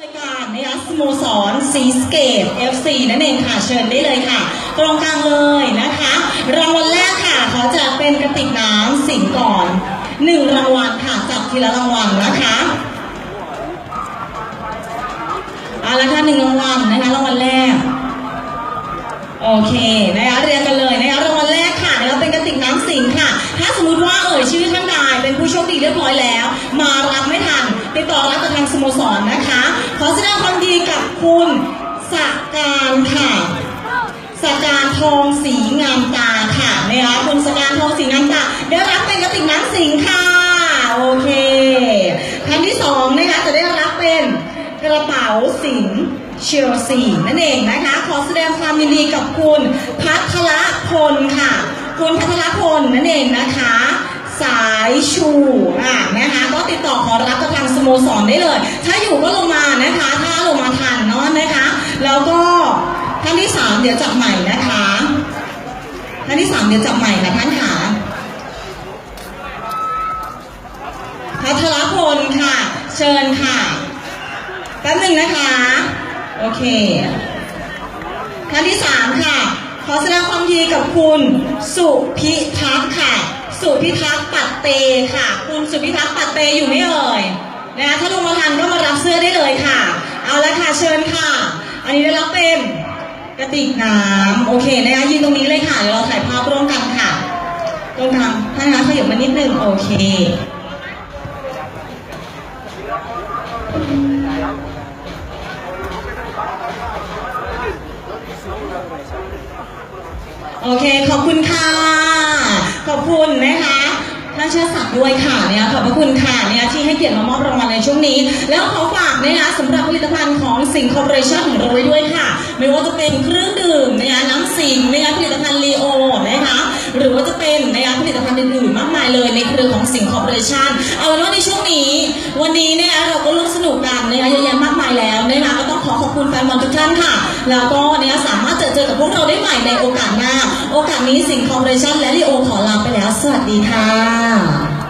รายการนะคะสโมสรซีสเกต FC นั่นเองค่ะเชิญได้เลยค่ะ ตรงกลางเลยนะคะรางวัลแรกค่ะเขาจะเป็นกระติกน้ำสิงก่อนหนึ่งรางวัลค่ะจับทีละรางวัลนะคะเอาละค่ะหนึ่งรางวัลนะคะรางวัลแรกโอเคนะคะเรียงกันเลยนะคะรางวัลแรกค่ะนะคะเป็นกระติกน้ำสิงค่ะ ถ้าสมมติว่าเอ่ยชื่อท่านใดเป็นผู้โชคดีเรียบร้อยแล้ว มารับไม่ทันติดต่อรับกับทางสโมสรนะคะ คุณสการค่ะสการทองสีงามตาค่ะนะคะคุณสการทองสีงามตาได้รับเป็นกระติกน้ำสิงค่ะโอเคท่านที่สองนะคะจะได้รับเป็นกระเป๋าสิงเชลซีนั่นเองนะคะ ขอแสดงความยินดีกับคุณพัทรพลค่ะ คุณพัทรพลนั่นเองนะคะ สายชูอะนะคะก็ติดต่อขอรับกับทางสโมสรได้เลย ถ้าอยู่ก็ลงมานะคะ ท่านที่สามเดี๋ยวจับใหม่นะคะท่านที่สามเดี๋ยวจับใหม่ค่ะท่านค่ะพัทรพลค่ะ เชิญค่ะแป๊บหนึ่งนะคะ โอเคท่านที่สามค่ะ ขอแสดงความยินดีกับคุณสุพิทักษ์ค่ะ สุพิทักษ์ปัดเตค่ะ คุณสุพิทักษ์ปัดเตอยู่ไม่เอ่ยนะคะถ้าลงมาทันก็มารับเสื้อได้เลยค่ะ เอาละค่ะเชิญค่ะ อันนี้ได้รับเป็น กระติกน้ำโอเคนะคะยืนตรงนี้เลยค่ะเดี๋ยวเราถ่ายภาพร่วมกันค่ะตรงทางท่านคะขยับมานิดนึงโอเคโอเค ขอบคุณค่ะ ขอบคุณนะคะ ท่าเชิดศักด้วยค่ะเนี่ยขอบพระคุณค่ะเนี่ยที่ให้เกียรติมามอบรางวัลในช่วงนี้ แล้วขอฝากนะคะสำหรับผลิตภัณฑ์ของสิงคอร์ปอเรชั่นของเราไว้ด้วยค่ะ ไม่ว่าจะเป็นเครื่องดื่มนะคะน้ำสิงนะคะผลิตภัณฑ์ลีโอนะคะหรือว่าจะเป็นนะคะผลิตภัณฑ์อื่นๆมากมายเลยในเครือของสิงคอร์ปอเรชั่นเอาเป็นว่าในช่วงนี้ วันนี้นะคะเราก็ร่วมสนุกกันนะคะ คุณแฟนบอลทุกท่านค่ะ แล้วก็เนี่ยสามารถเจอเจอกับพวกเราได้ใหม่ในโอกาสหน้า โอกาสนี้สิงคอร์ปอเรชั่นและลีโอขอลาไปแล้ว สวัสดีค่ะ